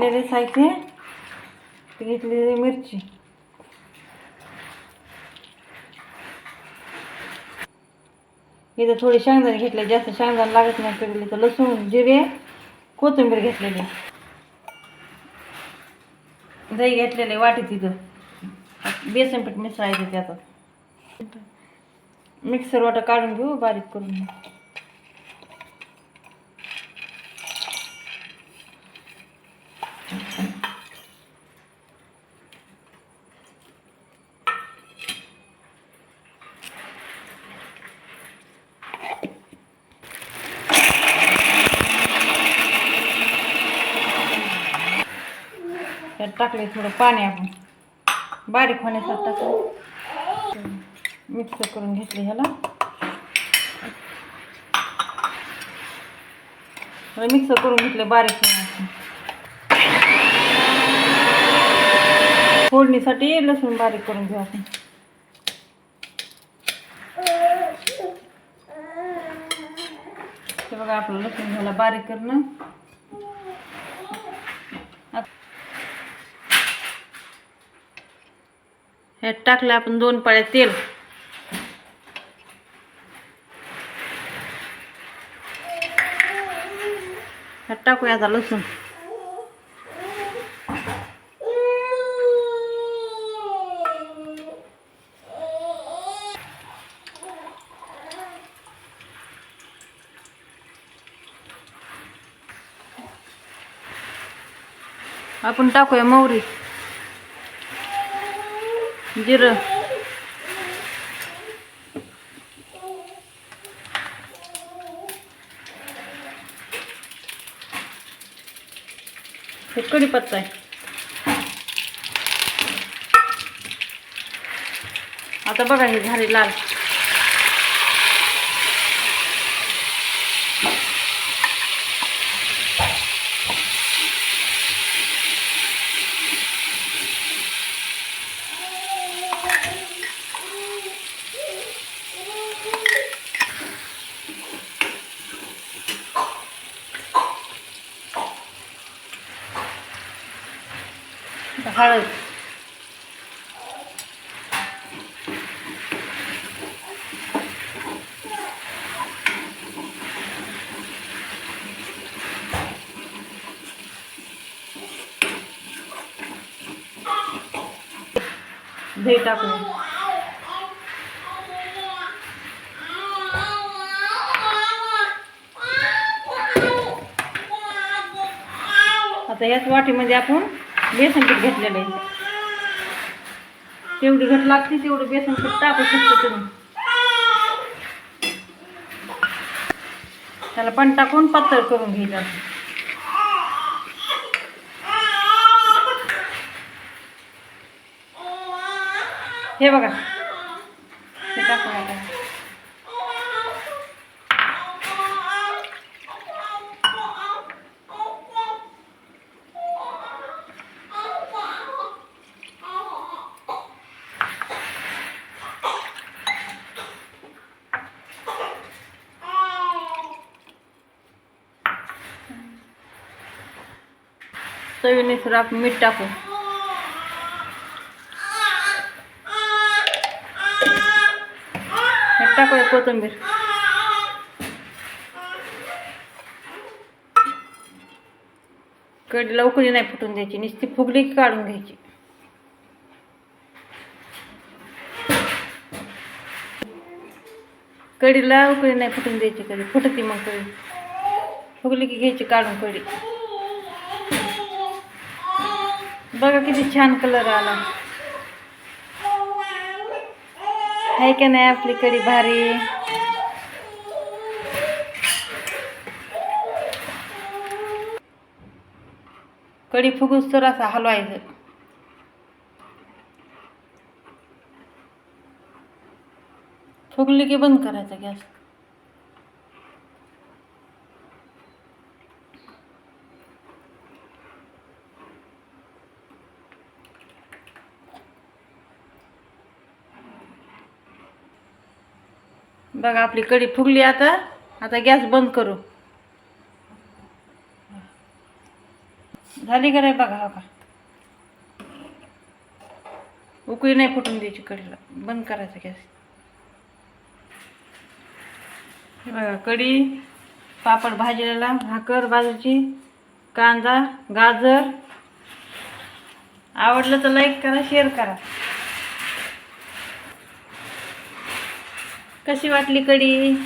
घेतलेले साहित्य घेतलेली मिरची. इथं थोडी शेंगदाणे घेतले जास्त शेंगदाणे लागत नाही कडीला तर लसूण जिरे कोथिंबीर घेतलेली. दही घेतलेले वाटी तिथं बेसन पीठ मिसळायचं त्यात. मिक्सर वाटा काढून घेऊ बारीक करून त्याच्यात टाकले थोडं पाणी आपण. बारीक होण्यासाठी टाकलं. मिक्स करून घेतले ह्याला. मिक्स करून घेतलं बारीक होण्यासाठी फोडणीसाठी लसूण बारीक करून घेऊ आपण. बघा आपलं लसूण झालं बारीक करणं. ह्यात टाकलं आपण दोन पाळ्या तेल. ह्यात टाकूया आता लसूण. आपण टाकूया मोहरी. जिरं. हे कढीपत्ता आहे. आता बघा हे झाले लाल. आता हळद दही टाकूया आता याच वाटीमध्ये आपण बेसन पीठ घेतलेलं आहे. तेवढी घट लागते तेवढं बेसन पीठ टाकू शकतो तुम्ही त्याला पण टाकून पातळ करून घ्यायचं? हे बघा. हे टाकून आता. चवीनुसार आपण मीठ टाकू. टाकूया कोथिंबीर. कढीला उकळी नाही फुटून द्यायची नुसती फुगली की काढून घ्यायची. कढीला उकळी नाही फुटून द्यायची कधी फुटती मग कढी. फुगली की घ्यायची काढून कढी. बघा किती छान कलर आला. आहे का नाही आपली कढी भारी? कढी फुगूस तर असा हलवायचं फुगली की बंद करायचा गॅस? बघा आपली कढी फुगली आता. आता गॅस बंद करू. झाली का नाही बघा हो का? उकळी नाही फुटून द्यायची कढीला. बंद करायचा गॅस. हे बघा कढी पापड भाजलेला भाकर बाजूची कांदा गाजर. आवडलं तर लाईक करा शेअर करा. कशी वाटली कढी